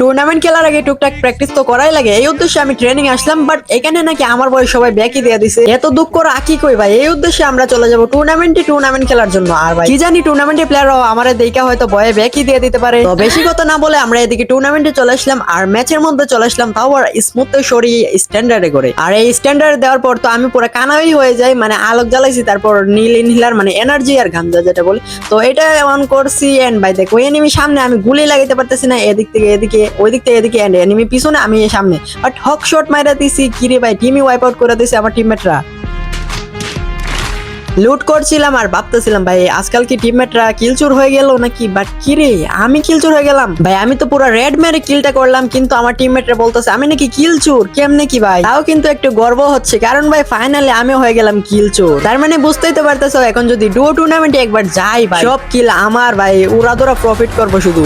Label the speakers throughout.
Speaker 1: Tournament খেলার আগে টুকটাক প্র্যাকটিস তো করাই লাগে। এই উদ্দেশ্যে আমি ট্রেনিং আসলাম বাট এখানে নাকি আমার বয়স সবাই ব্যাকই দিয়ে দিছে। এত দুঃখ রাখি কই ভাই? এই উদ্দেশ্যে আমরা চলে যাব টুর্নামেন্টে টুর্নামেন্ট খেলার জন্য। আর ভাই, কি জানি টুর্নামেন্টে প্লেয়াররাও আমার দেখা হয়তো ভয়ে ব্যাকই দিয়ে দিতে পারে। তো বেশি কথা না বলে আমরা এদিকে টুর্নামেন্টে চলে আসলাম, আর ম্যাচের মধ্যে চলে আসলাম তাও আর স্মুথ সরিয়ে স্ট্যান্ডার্ডে করে। আর এই স্ট্যান্ডার্ড দেওয়ার পর তো আমি পুরো কানাই হয়ে যাই মানে আলোক জ্বালাইছি, তারপর নীল ইনহিলার মানে এনার্জি আর গাঞ্জা যেটা বলি। তো এটা অন করছি এন্ড ভাই দেখো এনিমি সামনে আমি গুলি লাগাইতে পারতেছি না, এদিক থেকে এদিকে ওই দিক থেকে এদিকে এন্ড এনিমি পিছনে, আমি সামনে। বাট হক শট মাইরা দিছি কিরে ভাই টিমই ওয়াইপ আউট করে দিছে আমার টিমমেটরা লুট করছিলাম আর ভাবতেছিলাম, ভাই, আজকাল কি টিমমেটরা কিলচুর হয়ে গেল নাকি? বাট কি রে, আমি কিলচুর হয়ে গেলাম। ভাই, আমি তো পুরো রেড মেরে কিলটা করলাম, কিন্তু আমার টিমমেটরা বলতেছে, আমি নাকি কিলচুর কেমনে কি ভাই? তাও কিন্তু একটু গর্ব হচ্ছে, কারণ ভাই ফাইনালি আমি হয়ে গেলাম কিলচুর তার মানে বুঝতেই তো পারতেছো, এখন যদি ডুও টুর্নামেন্টে একবার যাই ভাই, সব কিল আমার ভাই তোরা প্রফিট করব শুধু।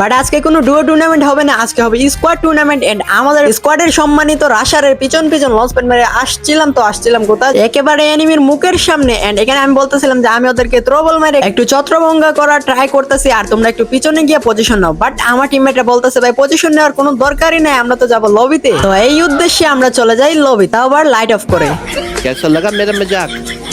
Speaker 1: বাট আজকে কোনো ডুয়ো টুর্নামেন্ট হবে না, আজকে হবে স্কোয়াড টুর্নামেন্ট এন্ড আমাদের স্কোয়াডের সম্মানিত রাশারের পিছন পিছন লঞ্চ প্যাড মেরে আসছিলাম তো আসছিলাম কোথায়? একেবারে এনিমির মুখের সামনে এন্ড এখানে আমি বলতেছিলাম যে আমি ওদেরকে ত্রবল মেরে একটু ছত্রভঙ্গা করার ট্রাই করতেছি আর তোমরা একটু পিছনে গিয়ে পজিশন নাও। বাট আমার টিমমেটরা বলতেছে, ভাই পজিশন নেওয়ার কোনো দরকারই নাই, আমরা তো যাব লবিতে তো এই উদ্দেশ্যে আমরা চলে যাই লবি তাও আবার লাইট অফ করে। কেসা লাগা মেরে মজাক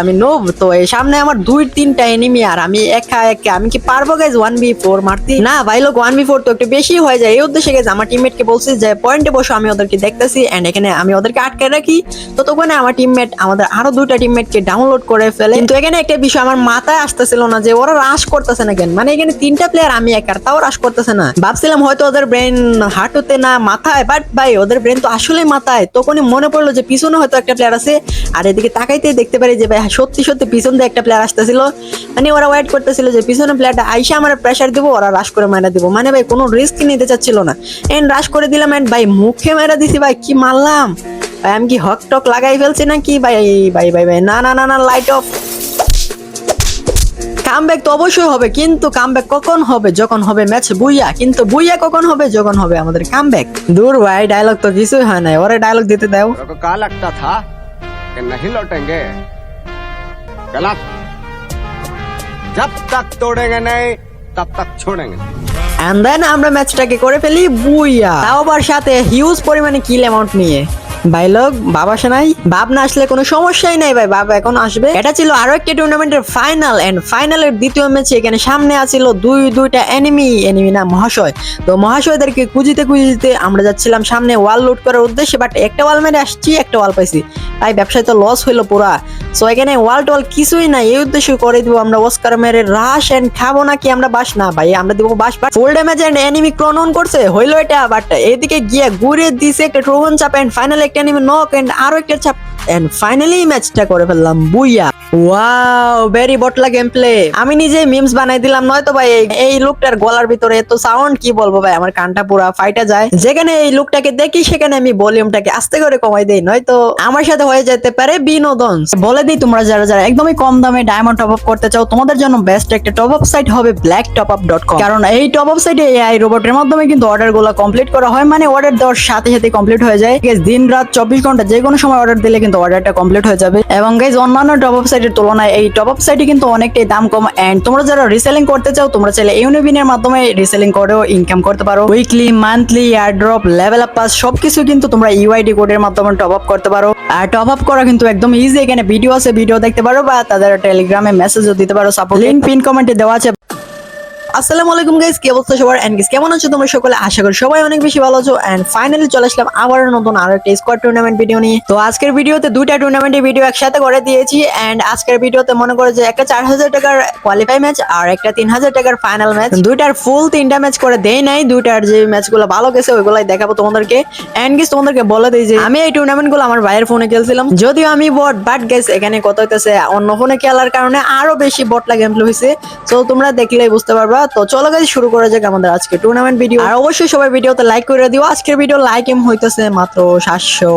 Speaker 1: আমি নোব, তো এই সামনে আমার দুই, তিনটা এনিমি আর আমি একা একা। আমি কি পারব গাইজ ওয়ান বি ফোর মারতে? না ভাই লোক ওয়ান বি ফোর তো একটু বেশি হয়ে যায়। এই উদ্দেশ্যে গেছে আমার টিমমেট কে বলছি যে পয়েন্টে বসে, আমি ওদেরকে দেখতেছি এন্ড এখানে আমি ওদেরকে আটকে রাখি। তো তখন আমার টিমমেট আমাদের আরও দুইটা টিমমেট কে ডাউনলোড করে ফেলে। কিন্তু এখানে একটা বিষয় আমার মাথায় আসতেছিল না যে, ওরা রাশ করতেছে না কেন? মানে এখানে তিনটা প্লেয়ার আমি একার তাও রাশ করতেছে না। ভাবছিলাম হয়তো ওদের ব্রেন হাঁটুতে না মাথায় বাট ভাই, ওদের ব্রেন তো আসলেই মাথায়। তখনই মনে পড়ল যে, পিছনে হয়তো একটা প্লেয়ার আছে। আর এদিকে তাকাইতে দেখতে পারি যে, ভাই হ্যাঁ, সত্যি সত্যি, পিছন দিয়ে একটা প্লেয়ার আসতেছিল। মানে ওরা ওয়েট করতেছিল যে পিছনে প্লেয়ারটা আইসা আমরা প্রেশার দিব, ওরা রাশ করে মারা দিব। মানে ভাই, কোনো রিস্ক নিতে চাচ্ছিল না। এন্ড রাশ করে দিলাম এন্ড ভাই, মুখে মারা দিছি ভাই, কি মারলাম? ভাই, আমি কি হক টক লাগাই ফেলছি নাকি? ভাই ভাই ভাই ভাই, না না না না লাইট অফ কামব্যাক তো অবশ্যই হবে, কিন্তু কামব্যাক কখন হবে? যখন হবে ম্যাচ বুইয়া, কিন্তু বুইয়া কখন হবে? যখন হবে আমাদের কামব্যাক দূর ভাই ডায়লগ তো কিছুই হয় না ওরে ডায়লগ দিতে দাও।
Speaker 2: কাল একটা থা লটেঙ্গে गलत जब तक तोड़ेंगे नहीं तब तक छोड़ेंगे नहीं।
Speaker 1: এন্ড দেন আমরা ম্যাচটাকে করে ফেলি বুইয়া তাও আবার সাথে হিউজ পরিমাণে কিল অ্যামাউন্ট নিয়ে ভাই লোক বাবা নাই? বাপ না আসলে কোনো সমস্যাই নাই ভাই বাবা এখন আসবে। এটা ছিল আরও একটা টুর্নামেন্টের ফাইনাল এন্ড ফাইনালের দ্বিতীয় ম্যাচে এখানে সামনে আছিল দুই দুইটা এনিমি এনিমি না মহাশয়। তো মহাশয়দেরকে খুঁজিতে খুঁজিতে আমরা যাচ্ছিলাম সামনে ওয়াল লুট করার উদ্দেশ্যে বাট একটা ওয়াল মেরে আসছি, একটা ওয়াল পাইছি। ভাই, ব্যবসায় তো লস হইল পুরা। সো এখানে ওয়াল টোয়াল কিছুই নাই, এই উদ্দেশ্যে করে দিব আমরা অস্কার মেরে রাশ এন্ড খাব নাকি আমরা বাস? না ভাই, আমরা দিব বাস but full damage and enemy ক্রন on করছে, হইল এটা বাট এদিকে গিয়ে ঘুরে দিছে একটা ট্রোহন চাপ এন্ড ফাইনাল একটা এনিমি নক এন্ড আরও একটা চাপ এন্ড ফাইনালি ম্যাচটা করে ফেললাম, বুইয়া। ওয়াও ভেরি বটলা গেম প্লে আমি নিজে মিমস বানাই দিলাম ভাই, এই- লুকটার গলার ভিতরে এত সাউন্ড কি বলব ভাই, আমার কানটা পুরা ফাইটা যায়। যেখানে এই লুকটাকে দেখি, সেখানে আমি ভলিউমটাকে আস্তে করে কমাই দেই আমার সাথে হয়ে যেতে পারে বিনোদন। বলে দিই তোমরা যারা যারা একদমই কম দামে ডায়মন্ড টপ আপ করতে চাও, তোমাদের জন্য বেস্ট একটা টপ আপ সাইট হবে black top up dot com কারণ এই টপ আপ সাইটে এআই রোবটের মাধ্যমে কিন্তু অর্ডারগুলো কমপ্লিট করা হয় মানে অর্ডার দেওয়ার সাথে সাথে কমপ্লিট হয়ে যায়। দিন রাত চব্বিশ ঘণ্টা যে কোনো সময় অর্ডার দিলে কিন্তু অর্ডারটা কমপ্লিট হয়ে যাবে। এবং গাইজ অন্যান্য টপ আপ সাইটের তুলনায় এই টপ আপ সাইটে কিন্তু অনেকটাই দাম কম। এন্ড তোমরা যারা রিসেলিং করতে চাও, তোমরা চাইলে ইউনিবিনের মাধ্যমে রিসেলিং করেও ইনকাম করতে পারো। Weekly monthly airdrop level up pass সবকিছু কিন্তু তোমরা ইউআইডি কোডের মাধ্যমে টপ আপ করতে পারো। আর টপ আপ করা কিন্তু একদম ইজি এখানে ভিডিও আছে ভিডিও দেখতে পারো বা তাদের টেলিগ্রামে মেসেজও দিতে পারো সাপোর্ট লিঙ্ক পিন কমেন্টে দেওয়া আছে। আসসালামু আলাইকুম গাইস কি অবস্থা সবার? এন্ড গাইস কেমন আছো তোমরা সকলে? আশা করি সবাই অনেক বেশি ভালো আছো। এন্ড ফাইনালি চলে আসলাম আবার নতুন একটা স্কোয়াড টুর্নামেন্ট ভিডিও নিয়ে। তো আজকের ভিডিওতে দুইটা টুর্নামেন্টের ভিডিও একসাথে করে দিয়েছি। এন্ড আজকের ভিডিওতে মনে করো যে একটা চার হাজার টাকার কোয়ালিফাই ম্যাচ আর একটা তিন হাজার টাকার ফাইনাল ম্যাচ দুইটার ফুল তিনটা ম্যাচ করে দেই নাই। দুইটার যে ম্যাচগুলো ভালো গেছে, ওইগুলাই দেখাবো তোমাদেরকে। এন্ড গেস তোমাদেরকে বলে দিই যে আমি এই টুর্নামেন্টগুলো আমার ভাইয়ের ফোনে খেলছিলাম। যদিও আমি বট বাট গেস এখানে কত হইতেছে অন্য ফোনে খেলার কারণে আরও বেশি বটলা গেম হয়েছে তো তোমরা দেখলেই বুঝতে পারবা। তো চলো গাইজ শুরু করা যাক আমাদের আজকে টুর্নামেন্ট ভিডিও আর অবশ্যই সবাই ভিডিওতে লাইক করে দিও। আজকের ভিডিও লাইক এম হইতেছে মাত্র সাতশো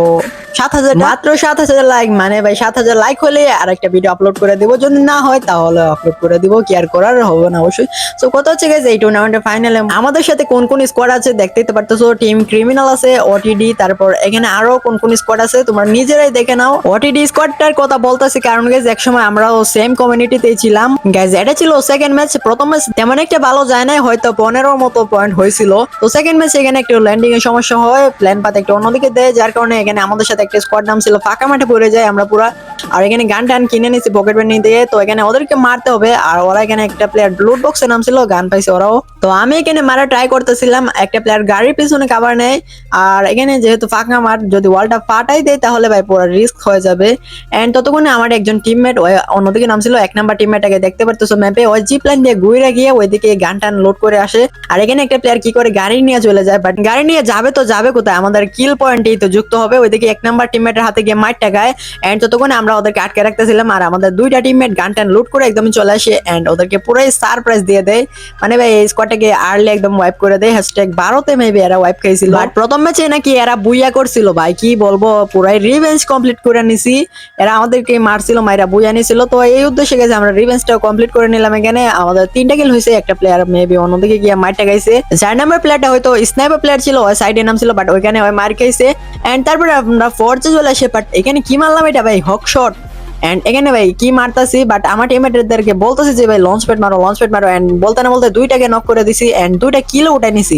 Speaker 1: সাত হাজার মাত্র সাত হাজার লাইক মানে ভাই, সাত হাজার লাইক হলে আর একটা ভিডিও আপলোড করে দিব। যদি না হয় তাহলে আপলোড করে দিব। কি আর করার হবে না অবশ্যই। তো কত হচ্ছে গাইজ এই টুর্নামেন্টের ফাইনালে আমাদের সাথে কোন কোন স্কোয়াড আছে দেখতেই তো পারতেছো। টিম ক্রিমিনাল আছে ওটিডি তারপর এখানে আরও কোন কোন স্কোয়াড আছে তোমরা নিজেরাই দেখে নাও। ওটিডি স্কোয়াডটার কথা বলতেছি কারণ গাইজ একসময় আমরাও সেম কমিউনিটিতেই ছিলাম। গাইজ এটা ছিল সেকেন্ড ম্যাচ প্রথম ম্যাচ তেমন একটা ভালো যায় নাই, হয়তো পনেরোর মতো পয়েন্ট হয়েছিল। তো সেকেন্ড ম্যাচ এখানে একটু ল্যান্ডিং এর সমস্যা হয় প্ল্যান পাতে একটু অন্যদিকে দেয়, যার কারণে এখানে আমাদের সাথে একটা স্কোয়াড নাম ছিল ফাঁকা মাঠে পড়ে যায় আমরা পুরা। আর এখানে গান টান কিনে নিছি পকেট ব্যান্ড নিয়ে তো এখানে ওদেরকে মারতে হবে। আর ওরা এখানে একটা প্লেয়ার লুট বক্সের নাম ছিল, গান পাইছে ওরাও। তো আমি এখানে মারা ট্রাই করতেছিলাম, একটা প্লেয়ার গাড়ির পিছনে কাভার নেয়। আর এখানে যেহেতু ফাঁকা মাঠ, যদি ওয়ালটা ফাটাই দেয়, তাহলে ভাই পুরো রিস্ক হয়ে যাবে। এন্ড ততক্ষণে আমার একজন টিমমেট অন্যদিকে নাম ছিল, এক নাম্বার টিমমেটটাকে দেখতে পারতেছো ম্যাপে ওই জিপ লাইন দিয়ে ঘুরে গিয়ে ওইদিকে গান টান লোড করে আসে। আর এখানে একটা প্লেয়ার কি করে? গাড়ি নিয়ে চলে যায় বাট গাড়ি নিয়ে যাবে তো যাবে কোথায়? আমাদের কিল পয়েন্টেই তো যুক্ত হবে। ওইদিকে এক নাম্বার টিমমেটের হাতে গিয়ে মাইটটা গায় এন্ড ততক্ষণে আমরা ওদেরকে আটকে রাখতেছিলাম। আর আমাদের দুইটা টিমমেট গান টান লুট করে একদমই চলে আসে। এন্ড ওদেরকে পুরাই সারপ্রাইজ দিয়ে দেয়। মানে ভাই এই স্কোয়াডটাকে আর্লি একদম ওয়াইপ করে দেয়। হ্যাশট্যাগ বারোতে মেবি এরা ওয়াইপ খাইছিল। বাট প্রথম ম্যাচে নাকি এরা বুইয়া করছিল। ভাই কি বলব? পুরাই রিভেঞ্জ কমপ্লিট করে নিছি। এরা আমাদেরকে মারছিল মাইরা বুইয়া নিছিল। তো এই উদ্দেশ্যে গেছে আমরা রিভেঞ্জটা কমপ্লিট করে নিলাম এখানে। আমাদের তিনটা কিল হয়েছে একটা প্লেয়ার মেবি অন্যদিকে গিয়ে মারতে গাইছে। যার নামের প্লেয়ারটা হয়তো স্নাইপার প্লেয়ার ছিল ওই সাইডে নাম ছিল বাট ওইখানে ওই মার খাইছে। এন্ড তারপরে আমরা ফোর্থে চলে আসে বাট এখানে কি মারলাম এটা ভাই? হক শট এন্ড এখানে ভাই, কি মারতাছি? বাট আমার টিমমেটদেরকে বলতেছি যে, ভাই লঞ্চ প্যাড মারো লঞ্চ প্যাড মারো। এন্ড বলতে না বলতে দুইটাকে নক করে দিছি এন্ড দুইটা কিলো উঠাই নিছি।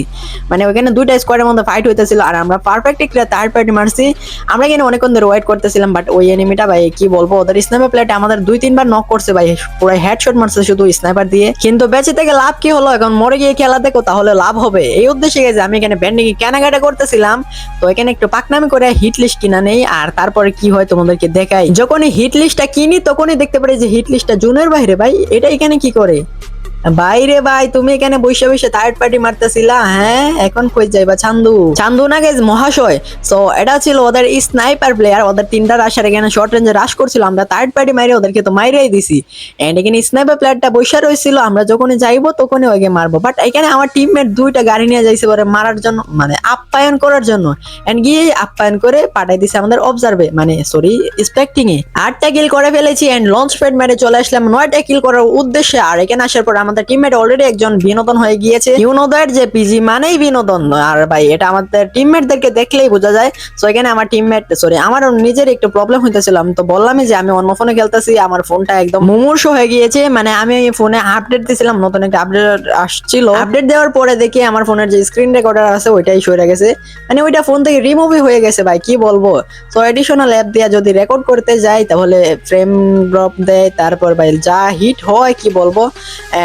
Speaker 1: মানে ওইখানে দুইটা স্কোয়াডের মধ্যে ফাইট হইতেছিল আর আমরা পারফেক্ট একটা থার্ড পার্টি মারছি। আমরা এখানে অনেকক্ষণ ধরে ওয়েট করতেছিলাম বাট ওই এনিমিটা ভাই, কি বলব? ওদের স্নাইপার প্লেটে আমাদের দুই, তিনবার নক করছে, ভাই। পুরো হেডশট মারছে শুধু স্নাইপার দিয়ে। কিন্তু বেঁচে থেকে লাভ কি হলো? এখন মরে গিয়ে খেলা দেখো, তাহলে লাভ হবে। এই উদ্দেশ্যে গেছে, আমি এখানে ব্যান্ডিং কেনাকাটা করতেছিলাম। তো এখানে একটু পাকনামি করে হিট লিস্ট কিনা নেই, আর তারপরে কি হয় তোমাদেরকে দেখাই। যখন হিট লিস্টটা কিনি, তখনই দেখতে পারি যে হিট লিস্টটা জুনের বাইরে, ভাই। এটা এখানে কি করে? বাইরে ভাই, তুমি এখানে বসে বসে থার্ড পার্টি মারতেছিলা হ্যাঁ? এখন কই যাইবা, চান্দু? চান্দু না গেছ মহাশয়। সো এটা ছিল ওদের স্নাইপার প্লেয়ার ওদের তিনটা রাশার এখানে শর্ট রেঞ্জে রাশ করছিল, আমরা থার্ড পার্টি মাইরে ওদেরকে তো মাইরেই দিছি। এন্ড এখানে স্নাইপার প্লেয়ারটা বসে রয়েছিল আমরা যখনই যাইবো তখনই ওকে মারবো। বাট এখানে আমার টিমমেট দুইটা গাড়ি নিয়ে যাইছে ওরে মারার জন্য মানে আপ্যায়ন করার জন্য। এন্ড গিয়ে আপ্যায়ন করে পাঠাই দিছে আমাদের অবজার্ভে মানে সরি স্পেক্টিং এ আটটা কিল করে ফেলেছি এন্ড লঞ্চ প্যাড মেরে চলে আসলাম, নয়টা কিল করার উদ্দেশ্যে। আর এখানে আসার পর আমাদের টিমমেট অলরেডি একজন বিনোদন হয়ে গিয়েছে। ইউনোদের যে পিজি মানেই বিনোদন আর ভাই, এটা আমাদের টিমমেটদেরকে দেখলেই বোঝা যায়। সো এখানে আমার টিমমেট সরি আমার নিজের একটু প্রবলেম হইতেছিল আমি তো বললামই যে আমি অন্য ফোনে খেলতেছি, আমার ফোনটা একদম মুমূর্ষ হয়ে গিয়েছে। মানে আমি ফোনে আপডেট দিছিলাম, নতুন একটা আপডেট আসছিল। আপডেট দেওয়ার পরে দেখি আমার ফোনের যে স্ক্রিন রেকর্ডার আছে, ওইটাই সরে গেছে। মানে ওইটা ফোন থেকে রিমুভই হয়ে গেছে ভাই, কি বলব? তো এডিশনাল অ্যাপ দিয়ে যদি রেকর্ড করতে যাই, তাহলে ফ্রেম ড্রপ দেয়, তারপর ভাই যা হিট হয়, কি বলব?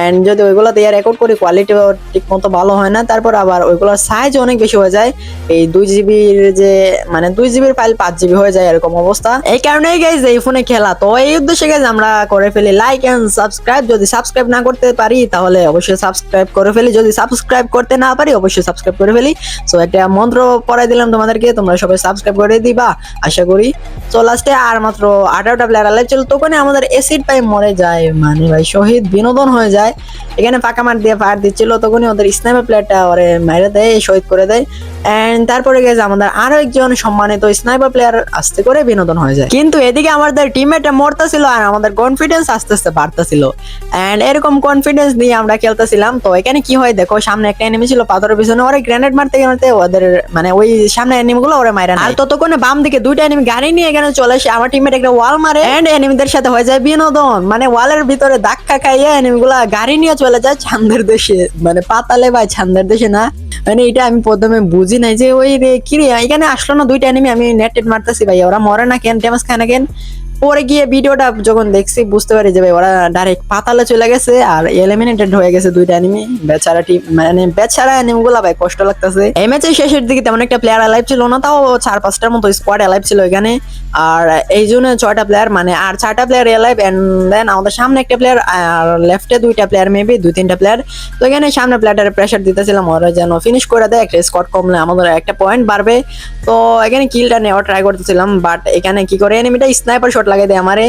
Speaker 1: এন্ড যদি ওইগুলো দিয়ে রেকর্ড করি কোয়ালিটি ঠিক মতো ভালো হয় না। তারপর আবার ওইগুলোর সাইজ অনেক বেশি হয়ে যায়। এই দুই জিবির যে মানে দুই জিবির ফাইল পাঁচ জিবি হয়ে যায় এরকম অবস্থা। এই কারণেই গাইজ এই ফোনে খেলা। তো এই উদ্দেশ্যে গাইজ আমরা করে ফেলি লাইক এন্ড সাবস্ক্রাইব যদি সাবস্ক্রাইব না করতে পারি, তাহলে অবশ্যই সাবস্ক্রাইব করে ফেলি। যদি সাবস্ক্রাইব করতে না পারি, অবশ্যই সাবস্ক্রাইব করে ফেলি। সো একটা মন্ত্র পড়াই দিলাম তোমাদেরকে, তোমরা সবাই সাবস্ক্রাইব করে দিবা, আশা করি। তো লাস্টে আর মাত্র আঠারোটা প্লেয়ার আলাইভ ছিল, তখনই আমাদের এসিড পাই মরে যায়। মানে ভাই, শহীদ বিনোদন হয়ে যায়। এখানে ফাঁকা মার দিয়ে ফায়ার দিচ্ছিল তখনই ওদের স্নাইপার প্লেয়ারটা ওরে মেরে দেয় শহীদ করে দেয়। এন্ড তারপরে গেছে আমাদের আরও একজন সম্মানিত স্নাইপার প্লেয়ার আস্তে করে বিনোদন হয়ে যায়। কিন্তু এদিকে আমাদের টিমমেটটা মরতেছিল আর আমাদের কনফিডেন্স আস্তে আস্তে বাড়তেছিল। এন্ড এরকম কনফিডেন্স নিয়ে আমরা খেলতেছিলাম। তো এখানে কি হয় দেখো সামনে একটা এনিমি ছিল পাথরের পিছনে ওরা গ্রেনেড মারতে মারতে ওদের মানে ওই সামনে এনিমি গুলো ওরা মাইরা নেয়। আর ততক্ষণে বাম দিকে দুইটা এনিমি গাড়ি নিয়ে এখানে চলে আসে। আমার টিমমেট একটা ওয়াল মারে। এন্ড এনিমিদের সাথে হয়ে যায় বিনোদন। মানে ওয়ালের ভিতরে ধাক্কা খাইয়ে এনিমি গুলা গাড়ি নিয়ে চলে যায় ছান্দের দেশে। মানে পাতালে ভাই, ছান্দের দেশে না। মানে এটা আমি প্রথমে বুঝি নাই যে, ওই রে, কি রে? এখানে আসলো না দুইটা এনিমি আমি নেট টেট মারতেছি ভাই ওরা মরে না কেন? টেমাস খায় না কেন? পরে গিয়ে ভিডিওটা যখন দেখছি, বুঝতে পারি যে ভাই ওরা ডাইরেক্ট পাতালে চলে গেছে আর এলিমিনেটেড হয়ে গেছে দুইটা অ্যানিমি বেচারা টিম মানে বেচারা অ্যানিমি গুলা ভাই কষ্ট লাগতেছে। এই ম্যাচের শেষের দিকে তেমন একটা প্লেয়ার অ্যালাইভ ছিল না, তাও চার পাঁচটার মতো স্কোয়াড অ্যালাইভ ছিল এখানে। আর এই জন্য ছয়টা প্লেয়ার মানে আর চারটা প্লেয়ার অ্যালাইভ এন্ড দেন আমাদের সামনে একটা প্লেয়ার আর লেফটে দুইটা প্লেয়ার মেবি দুই তিনটা প্লেয়ার তো এখানে সামনে প্লেয়ারটারে প্রেশার দিতেছিলাম, ওরা যেন ফিনিশ করে দেয়, একটা স্কোয়াড কমলে আমাদের একটা পয়েন্ট বাড়বে। তো এখানে কিলটা নেওয়া ট্রাই করতেছিলাম বাট এখানে কি করে এনিমিটা স্নাইপার শট লাগাই দেয় আমারে।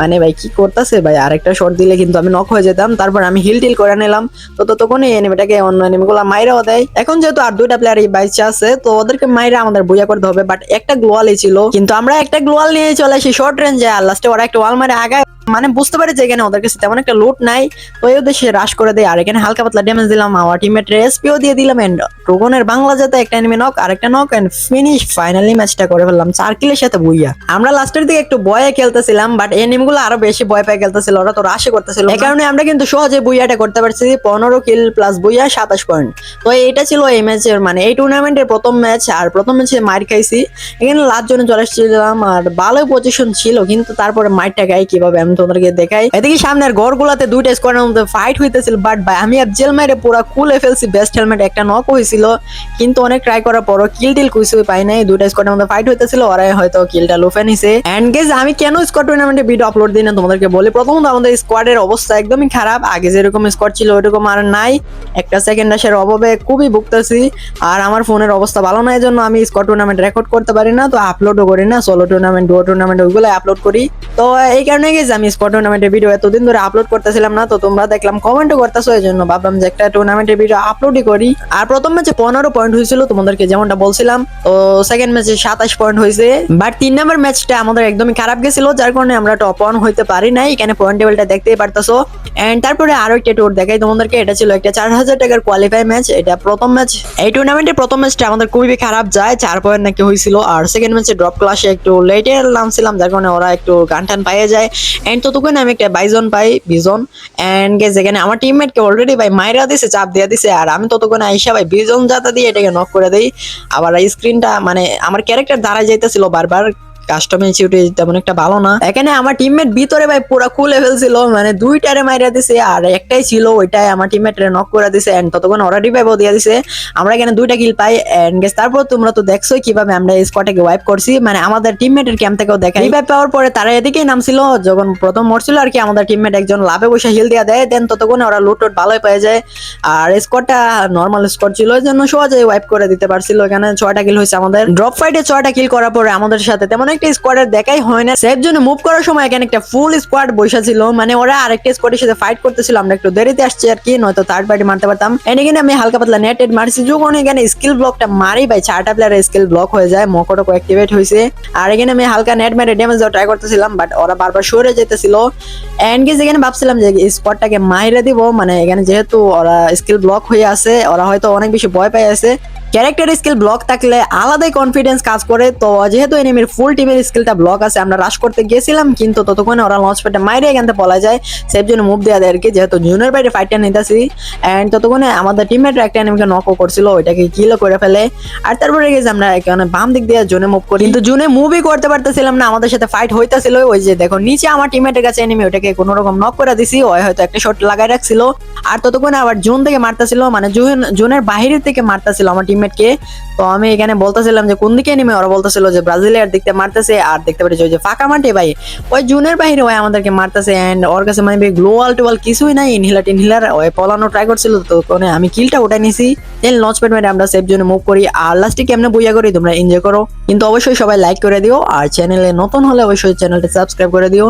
Speaker 1: মানে ভাই, কি করতেছে ভাই? আরেকটা শট দিলে কিন্তু আমি নক হয়ে যেতাম। তারপর আমি হিল টিল করে নিলাম। তো ততক্ষণ এনিমিটাকে অন্য এনিমিগুলো মাইরাও দেয়। এখন যেহেতু আর দুইটা প্লেয়ার এই বাইচে আছে, তো ওদেরকে মাইরা আমাদের বইয়া করতে হবে। বাট একটা গ্লোয়ালই ছিল। কিন্তু আমরা একটা গ্লোয়াল নিয়ে চলে আসি শর্ট রেঞ্জে আর লাস্টে ওরা একটা ওয়াল মারে। আগায় মানে বুঝতে পারে যে এখানে ওদের কাছে তেমন একটা লুট নাই। তো এই উদ্দেশ্যে রাশ করে দেয়। আর এখানে হালকা পাতলা ড্যামেজ দিলাম। আমার টিমমেট রেসপিও দিয়ে দিলাম। এন্ড টোকনের বাংলা যাতে একটা এনিমি নক আর একটা নক এন্ড ফিনিশ ফাইনালি ম্যাচটা করে ফেললাম। চার কিলের সাথে বুইয়া। আমরা লাস্টের দিকে একটু বয়ে খেলতেছিলাম বাট এনিমিগুলো আরও বেশি ভয় পেয়ে খেলতেছিল ওরা তো রাশে করতেছিল এই কারণে আমরা কিন্তু সহজে বুইয়াটা করতে পারছি, পনেরো কিল প্লাস বুইয়া সাতাশ পয়েন্ট তো এটা ছিল এই ম্যাচের মানে এই টুর্নামেন্টের প্রথম ম্যাচ, আর প্রথম ম্যাচে মার খাইছি। এখানে লাস্ট জন্য চলে এসেছিলাম, আর ভালো পজিশন ছিল, কিন্তু তারপরে মারটা গাই কীভাবে আমি তোমাদেরকে দেখাই। এদিকে সামনের ঘরগুলাতে দুইটা স্কোয়াডের মধ্যে ফাইট হইতেছিল বাট ভাই আমি আর জেল মেরে পুরো খুলে ফেলছি বেস্ট হেলমেট একটা নক হয়েছিল কিন্তু অনেক ট্রাই করার পরও কিল টিল কিছুই পাই নাই, দুইটা স্কোয়াডের মধ্যে ফাইট হইতেছিল, ওরাই হয়তো কিলটা লুফে নিছে। এন্ড গেজ আমি কেন স্কোয়াড টুর্নামেন্টে ভিডিও আপলোড দিই না তোমাদেরকে বলি। প্রথমত আমাদের স্কোয়াডের অবস্থা একদমই খারাপ। আগে যেরকম স্কোয়াড ছিল, ওইরকম আর নাই। একটা সেকেন্ড আসের অভাবে খুবই ভুগতেছি। আর আমার ফোনের অবস্থা ভালো না এই জন্য আমি স্কোয়াড টুর্নামেন্ট রেকর্ড করতে পারি না, তো আপলোডও করি না সোলো টুর্নামেন্ট ডুয়ো টুর্নামেন্ট ওইগুলো আপলোড করি। তো এই কারণে গেছি আমি স্কোয়াড টুর্নামেন্টের ভিডিও এতদিন ধরে আপলোড করতেছিলাম না, তো তোমরা দেখলাম কমেন্টও করতেছো এই জন্য ভাবলাম যে একটা টুর্নামেন্টের ভিডিও আপলোডই করি। আর প্রথম ম্যাচে পনেরো পয়েন্ট হয়েছিল, তোমাদেরকে যেমনটা বলছিলাম, তো সেকেন্ড ম্যাচে সাতাশ পয়েন্ট হয়েছে। বাট তিন নম্বর ম্যাচটা আমাদের একদমই খারাপ গেছিল যার কারণে আমরা টপ অন হইতে পারি নাই। এখানে পয়েন্ট টেবিলটা দেখতেই পারতেছো। এন্ড তারপরে আরও একটা টুর দেখাই তোমাদেরকে। এটা ছিল একটা চার হাজার টাকার কোয়ালিফাই ম্যাচ এটা প্রথম ম্যাচ এই টুর্নামেন্টের প্রথম ম্যাচটা আমাদের খুবই খারাপ যায়। চার পয়েন্ট নাকি হয়েছিল আর সেকেন্ড ম্যাচে ড্রপ ক্লাসে একটু লেটে নামছিলাম, যার কারণে ওরা একটু গান টান পাইয়ে যায়। এন্ড ততক্ষণ আমি একটা বাইজন পাই বিজন এন্ড গে যেখানে আমার টিমমেটকে অলরেডি ভাই মাইরা দিছে, চাপ দিয়ে দিছে। আর আমি ততক্ষণ আইসা ভাই বিজন যাতা দিয়ে এটাকে নক করে দেই। আবার স্ক্রিনটা মানে আমার ক্যারেক্টার দাঁড়ায় যাইতেছিল বারবার। কাস্টমার ইনস্টিটিউটে তেমন একটা ভালো না। এখানে আমার টিমমেট ভিতরে ভাই পুরো খুলে ফেলছিল মানে দুইটারে মাইরা দিছে, আর একটাই ছিল, ওইটাই আমার টিমমেটরে নক করে দিছে এন্ড ততক্ষণ ওরা রিভাইভও দিয়ে দিছে। আমরা এখানে দুইটা কিল পাই এন্ড গেস তারপর তোমরা তো দেখছোই কীভাবে আমরা এই স্কোয়াডটাকে ওয়াইপ করছি। মানে আমাদের টিমমেটের ক্যাম্প থেকেও দেখা রিভাইভ পাওয়ার পরে তারা এদিকেই নামছিল, যখন প্রথম মরছিল আর কি, আমাদের টিমমেট একজন লাভে বসে হিল দিয়ে দেয় দেন ততক্ষণে ওরা লুট টুট ভালোই পেয়ে যায়। আর স্কোয়াডটা নর্মাল স্কোয়াড ছিল জন্য সহজে ওয়াইপ করে দিতে পারছিল। এখানে ছয়টা কিল হয়েছে আমাদের। ড্রপ ফাইটে ছয়টা কিল করার পরে আমাদের সাথে তেমন একটা স্কোয়াডের দেখাই হয় না। সেফ জন্য মুভ করার সময় এখানে একটা ফুল স্কোয়াড বসে ছিল মানে ওরা আরেকটা স্কোয়াডের সাথে ফাইট করতেছিল। আমরা একটু দেরিতে আসছি আর কি, নয়তো থার্ড পার্টি মারতে পারতাম। এনে এখানে আমি হালকা পাতলা নেট টেট মারছি। যখন এখানে স্কিল ব্লকটা মারি, ভাই, চারটা প্লেয়ারের স্কিল ব্লক হয়ে যায়। মকটক অ্যাক্টিভেট হয়েছে আর এখানে আমি হালকা নেট মেরে ড্যামেজ দেওয়া ট্রাই করতেছিলাম বাট ওরা বারবার সরে যেতেছিল এন্ড গেস এখানে ভাবছিলাম যে স্কোয়াডটাকে মাইরে দিব। মানে এখানে যেহেতু ওরা স্কিল ব্লক হয়ে আছে, ওরা হয়তো অনেক বেশি ভয় পেয়ে আছে ক্যারেক্টার স্কিল ব্লক থাকলে আলাদাই কনফিডেন্স কাজ করে। তো যেহেতু এনিমির ফুল টিমের স্কিলটা ব্লক আছে, আমরা রাশ করতে গেছিলাম, কিন্তু ততক্ষণে ওরা লঞ্চ প্যাডে মাইরে এখান থেকে পলা যায়। সেফ জন্য মুভ দেওয়া দেয় আর কি, যেহেতু জুনিয়র বাইরে ফাইটটা নিতেছি। অ্যান্ড ততক্ষণে আমাদের টিমমেট একটা এনিমিকে নকও করছিল, ওইটাকে কিলও করে ফেলে। আর তারপরে গেছে আমরা এখানে বাম দিক দিয়ে জোনে মুভ করি। কিন্তু জোনে মুভই করতে পারতেছিলাম না, আমাদের সাথে ফাইট হইতাছিল। ওই যে দেখো, নিচে আমার টিমমেটের কাছে এনিমি ওটাকে কোনো রকম নক করে দিছি, ওই হয়তো একটা শট লাগাই রাখছিল। আর ততক্ষণে আবার জোন থেকে মারতেছিল মানে জোন জোনের বাহিরের থেকে মারতেছিল আমার টিমমেটকে তো আমি এখানে বলতেছিলাম যে, কোন দিকে নেমে ওরা বলতেছিল যে, ব্রাজিলের দিক থেকে মারতেছে, আর দেখতে ওই যে ফাঁকা মাঠে ভাই। ওই জুনের বাইরে ওই আমাদেরকে মারতেছে এন্ড ওর কাছে মানে গ্লোয়াল টোয়াল কিছুই নাই। ইনহিলার টিনহিলার ওই পলানো ট্রাই করছিল, তো ওখানে আমি কিলটা উঠাই নিছি। দেন লঞ্চ প্যাড মেরে আমরা সেফ জোনে মুভ করি, আর লাস্টে কেমনে বইয়া করি, তোমরা এনজয় করো। কিন্তু অবশ্যই সবাই লাইক করে দিও, আর চ্যানেলে নতুন হলে অবশ্যই চ্যানেলটা সাবস্ক্রাইব করে দিও।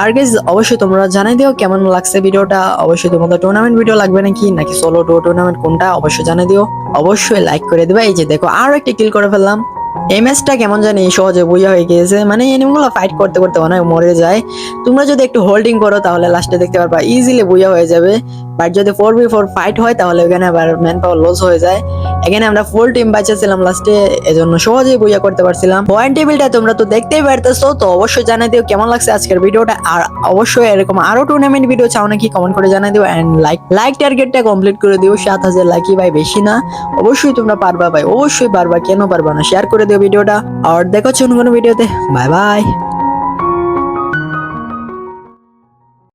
Speaker 1: আর গাইজ অবশ্যই তোমরা জানাই দিও কেমন লাগছে ভিডিওটা। অবশ্যই তোমাদের টুর্নামেন্ট ভিডিও লাগবে নাকি নাকি সোলো ডো টুর্নামেন্ট কোনটা, অবশ্যই জানাই দিও। অবশ্যই লাইক করে দেবে। এই যে দেখো, আরও একটা কিল করে ফেললাম। এই ম্যাচটা কেমন জানি সহজে বইয়া হয়ে গিয়েছে। মানে এনিমগুলো ফাইট করতে করতে অনেক মরে যায়। তোমরা যদি একটু হোল্ডিং করো, তাহলে লাস্টে দেখতে পারবা ইজিলি বইয়া হয়ে যাবে। বাট যদি ফোর বি ফোর ফাইট হয়, তাহলে ওখানে আবার ম্যান পাওয়ার লস হয়ে যায়। এখানে আমরা ফুল টিম বাঁচাছিলাম লাস্টে এজন্য সহজেই বুঝা করতে পারছিলাম। পয়েন্ট টেবিলটা তোমরা তো দেখতেই পারতেছো, তো অবশ্যই জানাই দিও কেমন লাগছে আজকের ভিডিওটা। আর অবশ্যই এরকম আরও টুর্নামেন্ট ভিডিও চাও নাকি কমেন্ট করে জানাই দিও। এন্ড লাইক লাইক টার্গেটটা কমপ্লিট করে দিও, সাত হাজার লাইকি ভাই বেশি না। অবশ্যই তোমরা পারবা ভাই, অবশ্যই পারবা, কেন পারবা না? শেয়ার করে দিও ভিডিওটা। আর দেখো কোনো ভিডিওতে বাই বাই